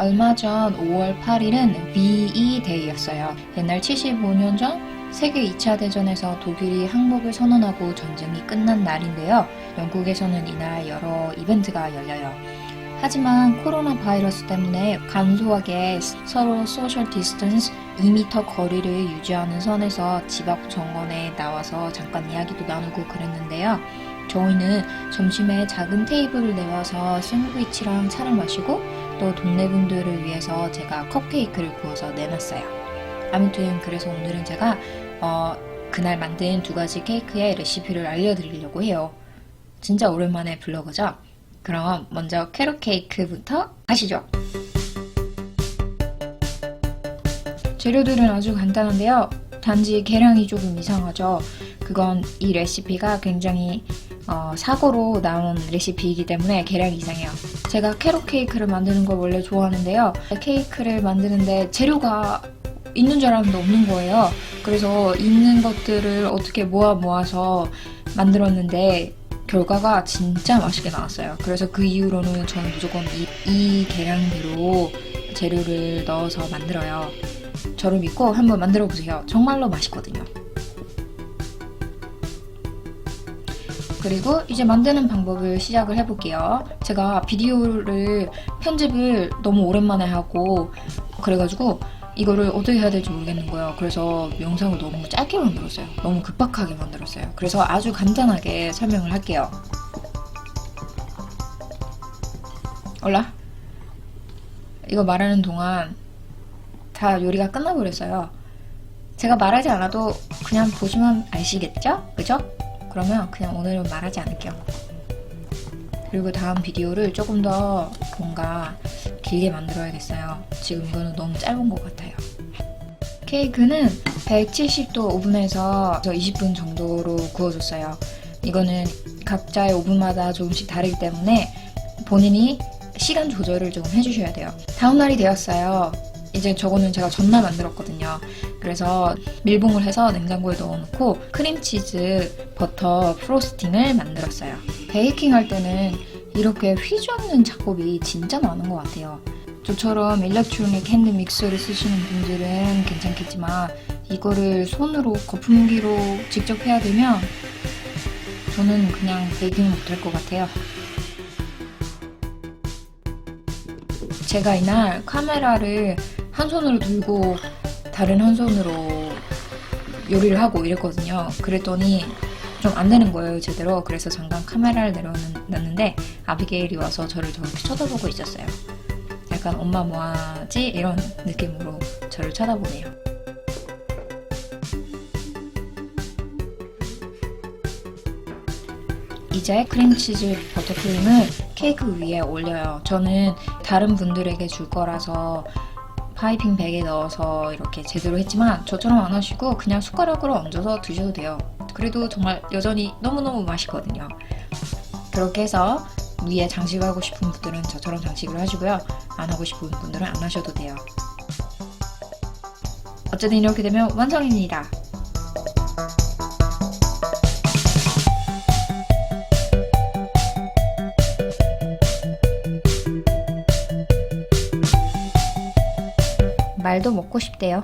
얼마 전 5월 8일은 VE 데이였어요. 옛날 75년 전 세계 2차 대전에서 독일이 항복을 선언하고 전쟁이 끝난 날인데요. 영국에서는 이날 여러 이벤트가 열려요. 하지만 코로나 바이러스 때문에 간소하게 서로 소셜 디스턴스 2m 거리를 유지하는 선에서 집 앞 정원에 나와서 잠깐 이야기도 나누고 그랬는데요. 저희는 점심에 작은 테이블을 내와서 샌드위치랑 차를 마시고 또 동네 분들을 위해서 제가 컵케이크를 구워서 내놨어요. 아무튼 그래서 오늘은 제가 어, 그날 만든 두 가지 케이크의 레시피를 알려드리려고 해요. 진짜 오랜만에 블로거죠? 그럼 먼저 캐럿 케이크부터 하시죠. 재료들은 아주 간단한데요. 단지 계량이 조금 이상하죠. 그건 이 레시피가 굉장히 어, 사고로 나온 레시피이기 때문에 계량이 이상해요. 제가 캐럿 케이크를 만드는 걸 원래 좋아하는데요. 케이크를 만드는데 재료가 있는 줄 알았는데 없는 거예요. 그래서 있는 것들을 어떻게 모아 모아서 만들었는데 결과가 진짜 맛있게 나왔어요. 그래서 그 이후로는 저는 무조건 이, 이 계량대로 재료를 넣어서 만들어요. 저를 믿고 한번 만들어 보세요. 정말로 맛있거든요. 그리고 이제 만드는 방법을 시작을 해볼게요. 제가 비디오를 편집을 너무 오랜만에 하고 그래가지고 이거를 어떻게 해야 될지 모르겠는 거예요. 그래서 영상을 너무 짧게 만들었어요. 너무 급박하게 만들었어요. 그래서 아주 간단하게 설명을 할게요. 올라? 이거 말하는 동안 다 요리가 끝나버렸어요. 제가 말하지 않아도 그냥 보시면 아시겠죠? 그죠? 그러면 그냥 오늘은 말하지 않을게요. 그리고 다음 비디오를 조금 더 뭔가 길게 만들어야겠어요. 지금 이거는 너무 짧은 것 같아요. 케이크는 170도 오븐에서 20분 정도로 구워줬어요. 이거는 각자의 오븐마다 조금씩 다르기 때문에 본인이 시간 조절을 조금 해주셔야 돼요. 다음 날이 되었어요. 이제 저거는 제가 전날 만들었거든요. 그래서 밀봉을 해서 냉장고에 넣어놓고 크림치즈 버터 프로스팅을 만들었어요. 베이킹 할 때는 이렇게 휘젓는 작업이 진짜 많은 것 같아요. 저처럼 일렉트로닉 핸드 믹서를 쓰시는 분들은 괜찮겠지만 이거를 손으로 거품기로 직접 해야 되면 저는 그냥 베이킹 못할 것 같아요. 제가 이날 카메라를 한 손으로 들고 다른 한 손으로 요리를 하고 이랬거든요. 그랬더니 좀 안 되는 거예요, 제대로. 그래서 잠깐 카메라를 내려놨는데 아비게일이 와서 저를 저렇게 쳐다보고 있었어요. 약간 엄마 뭐하지? 이런 느낌으로 저를 쳐다보네요. 이제 크림치즈 버터크림을 케이크 위에 올려요. 저는 다른 분들에게 줄 거라서 파이핑 백에 넣어서 이렇게 제대로 했지만 저처럼 안 하시고 그냥 숟가락으로 얹어서 드셔도 돼요. 그래도 정말 여전히 너무너무 맛있거든요. 그렇게 해서 위에 장식하고 싶은 분들은 저처럼 장식을 하시고요. 안 하고 싶은 분들은 안 하셔도 돼요. 어쨌든 이렇게 되면 완성입니다. 말도 먹고 싶대요.